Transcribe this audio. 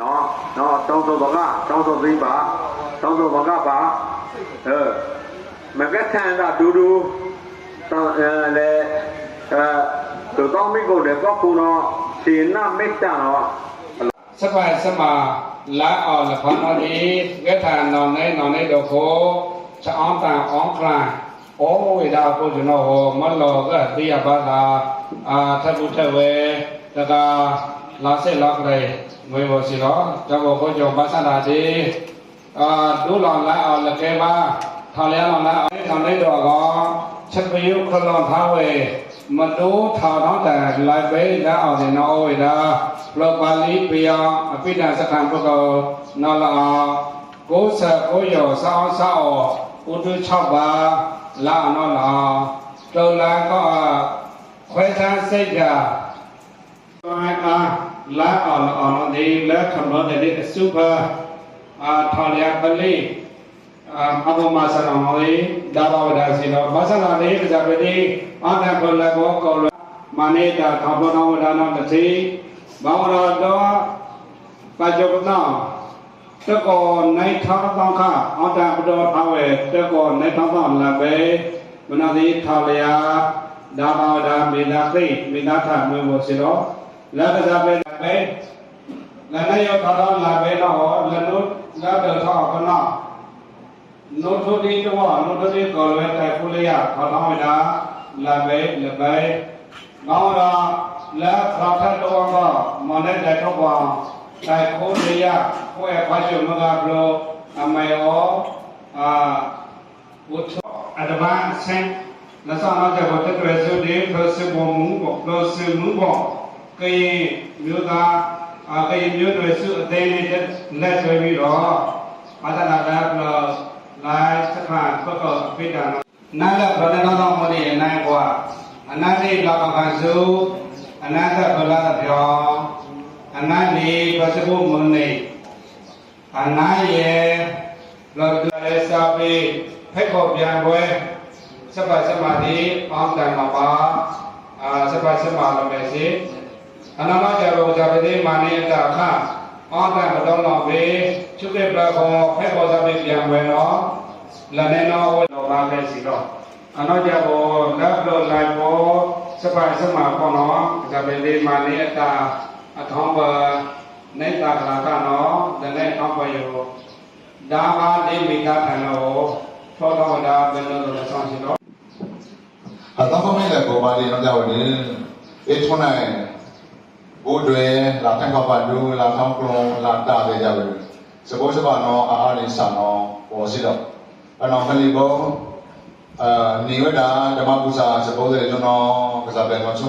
နော်နော်တောင်းတော်ကတောင်းတော်သိပါတောင်းတော်ကပါအဲမကထန်တာဒူဒူတောင်းအဲလေအဲသူကောင်းမိကုန်တယ်ကောကူတော့ရှင်နာမေတ္တာတော့စပယ်စမလာအောင်လဖန်တော်ဒီကထာနောင်နေနောင်နေတော့ကိုချအောင်တန်အောင်ကလန်ဩဝေဒာကိုကျွန်တော်ဟောမလောကတိယဘာသာအာထပ်ဖို့ထက်ဝဲ တကလာဆက်လောက်ကြဲငွေဘောစီတော့တော့ကိုကြောင့်ဘာသာတာဒီအာဒူလောင်လာအောင်လကဲပါထောင်လဲလောင်လာအောင်ထောင်လိုက်တော့ကောချက်ပယုခလောင်ထားဝဲမတိုးထောင်တော့တယ်လိုက်ပဲလာအောင်ဒီနော်ဩဝေဒာလောပါဠိပေယအပိဒစခံပုဂ္ဂိုလ်နော်လာကိုယ်ဆက်ကိုယ်ရောစောင်းစောင်းဥတု6ပါးလာနော်လာတော်လာကောခွဲခြားစိတ်က မှာလာအောင်အောင်ဒီလက်ခမတဲ့အစုပါအာထာလျာပလိအာဘမဆရာမောလေဒါဘဝဒါစီလောဘာသာလာလေးကြပတိအာတခလကောကောလမနေတာခဘနောဒါနတတိဘောင်ရတော်ပัจจကနာတကောနိုင်ထာတောင်ခအာတပတော်ထဝဲတကောနိုင်ထာတောင်လပဲမနတိထာလျာဒါဘဝဒါမေနာသိမေနာထမေဘောစီလော လက်ကစားပဲပဲလက်နဲ့ရောတော့လာပဲတော့လက်လို့လက်တော့ကနောနိုထိုဒီတော့နိုထိုဒီကောလွယ်တိုက်ခုလေးရခေါ်တော့မလားလာပဲလပဲငောင်းတော့လက်ဆောက်ထက်တော့ကမနဲ့တိုက်တော့ပါတိုက်ခုလေးရခွဲခွာချုံမကဘလို့အမေရောအာဝတ် advanced လက်ဆောင်တော့တဲ့ဘတ်တွေဆိုတဲ့ first ဘုံမှုပေါ့ first မှုပေါ့ ကေမြို့သားအကေမြို့တွေစုအသေးလေးလက်ဆွဲပြီးတော့အာသနာကဘလောလိုက်စခါပကောပိဒါနာလဘရဏတော်မလေးနိုင်ကွာအနာတိလောကကစုအနာတဘလတပြောအနာနေပစဘုမနေအနာယေလောကရေစာပေဖက်ခေါ်ပြန်ပွဲစပစမတိအောင်တန်မှာပါအာစပစမလမယ်စီ အနာမကြဘောဇာပတိမာနိတအခအောင်တန်မတော်တော်ပဲချုပ်တဲ့ပလခေါ်ဖက်ခေါ်စာပေပြန်ပွဲတော့လနဲ့တော့ဝလောပါပဲစီတော့အနောကြဘောလက်လောလိုက်ဘောစပစမပေါ်တော့ဇာပတိမာနိတအထောင်းပါနေတာကလာကနော်ဒနဲ့ထောင်းပါယောဒါပါလိမိကထံတော်ထောတော်ဒါဘယ်လိုလဲဆောင်းစီတော့အတော့မင်းလည်းပေါ်ပါလေတော့ကြောက်တယ်အေးထွန်းနိုင် ဘိုးတွေလာတန်ကပါဒူလာထောင်းကလုံးလာတာတဲ့ကြောက်တယ်စဘောစဘာနော်အားအားလေးဆန်နော်ပေါ်စီတော့အနော်ခလီဘောအာနေဝဒါဓမ္မပူဇာစဘောတဲ့ကျွန်တော်ကစားပဲမချုံ